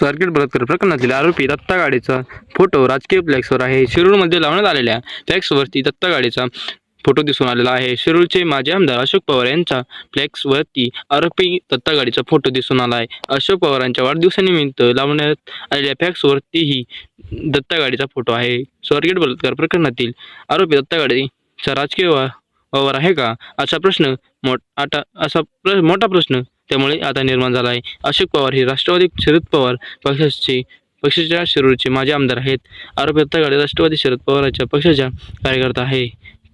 Circuit बलात्कार प्रकरणातील आरोपी दत्ता गाडीचा फोटो राजकीय फ्लॅक्सवर आहे. शिरूरमध्ये लावण्यात आलेल्या फ्लॅक्सवरती दत्ता गाडीचा फोटो दिसून आलेला आहे. शिरूरचे माजी आमदार अशोक पवार यांच्या फ्लॅक्सवरती आरोपी दत्ता गाडीचा फोटो दिसून आला आहे. अशोक पवारांच्या वाढदिवसानिमित्त लावण्यात आलेल्या फ्लॅक्सवरतीही दत्ता गाडीचा फोटो आहे. स्वारगेट बलात्कार प्रकरणातील आरोपी दत्ता गाडीचा राजकीय वावर आहे का? असा प्रश्न मोठ आता असा प्र मोठा प्रश्न त्यामुळे आता निर्माण झाला आहे. अशोक पवार हे राष्ट्रवादी शरद पवार पक्षाचे पक्षाच्या शिरूरचे माजी आमदार आहेत. आरोपी दत्ता राष्ट्रवादी शरद पवारांच्या पक्षाच्या कार्यकर्ता आहे.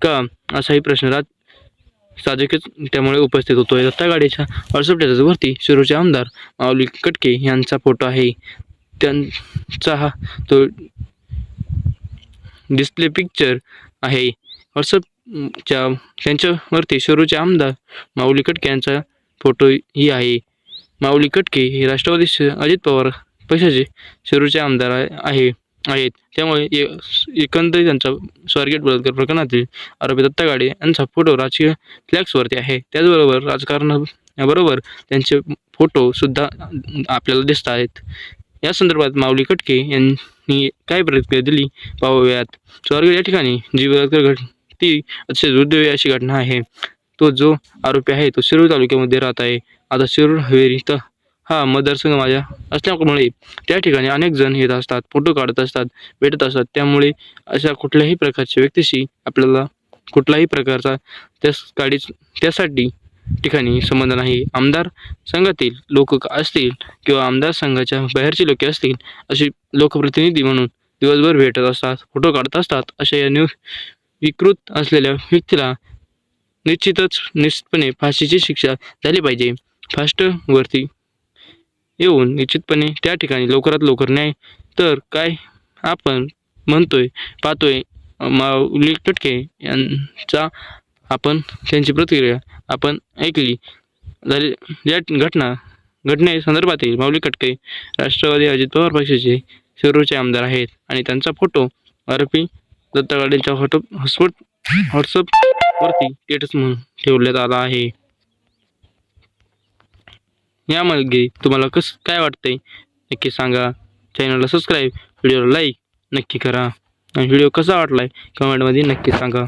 का? असाही प्रश्न राज साजकीच त्यामुळे उपस्थित होतोय. दत्ता गाडीच्या व्हॉट्सअप स्टेटसवरती शिरूरचे आमदार माऊली कटके यांचा फोटो आहे. त्यांचा हा तो डिस्प्ले पिक्चर आहे. व्हॉट्सअपच्या त्यांच्यावरती शिरूरचे आमदार माऊली कटके यांचा फोटो ही आहे. माऊली कटके हे राष्ट्रवादी अजित पवार पक्षाचे शिरूरचे आमदार आहे आहेत. त्यामुळे एकंदरीत त्यांचा स्वारगेट बलात्कार प्रकरणातील आरोपी दत्ता गाडे यांचा फोटो राजकीय फ्लॅक्सवरती आहे. त्याचबरोबर राजकारणाबरोबर त्यांचे फोटो सुद्धा आपल्याला दिसत आहेत. या संदर्भात माऊली कटके यांनी काय प्रतिक्रिया दिली पाहूयात स्वारगेट या ठिकाणी जी बलात्कार घट ती अतिशय दुर्दैवी अशी घटना आहे. तो जो आरोपी आहे तो शिरूर तालुक्यामध्ये राहत आहे. आता शिरूर हवेरी तर हा मतदारसंघ माझ्या असल्यामुळे त्या ठिकाणी अनेक जण येत असतात फोटो काढत असतात भेटत असतात. त्यामुळे अशा कुठल्याही प्रकारच्या व्यक्तीशी आपल्याला कुठलाही प्रकारचा त्या गाडीच त्यासाठी ठिकाणी संबंध नाही. आमदार संघातील लोक असतील किंवा आमदार संघाच्या बाहेरचे लोक असतील असे लोकप्रतिनिधी म्हणून दिवसभर भेटत असतात फोटो काढत असतात अशा या न्यू विकृत असलेल्या व्यक्तीला निश्चितच निश्चितपणे फाशीची शिक्षा झाली पाहिजे. फास्टवरती येऊन निश्चितपणे त्या ठिकाणी लवकरात लवकर न्याय. तर काय आपण म्हणतोय पाहतोय माऊली कटके यांचा आपण त्यांची प्रतिक्रिया आपण ऐकली. झाली या घटना घटनेसंदर्भातील माऊली कटके राष्ट्रवादी अजित पवार पक्षाचे शिरूरचे आमदार आहेत आणि त्यांचा फोटो आरोपी दत्ता गाडेंच्या फोटो हॉटस्पॉट वरती स्टेटस म्हणून ठेवण्यात आला आहे. यामध्ये तुम्हाला कसं काय वाटतंय? नक्की सांगा. चॅनलला सबस्क्राईब व्हिडिओला लाईक नक्की करा. आणि व्हिडिओ कसा वाटलाय? कमेंटमध्ये नक्की सांगा.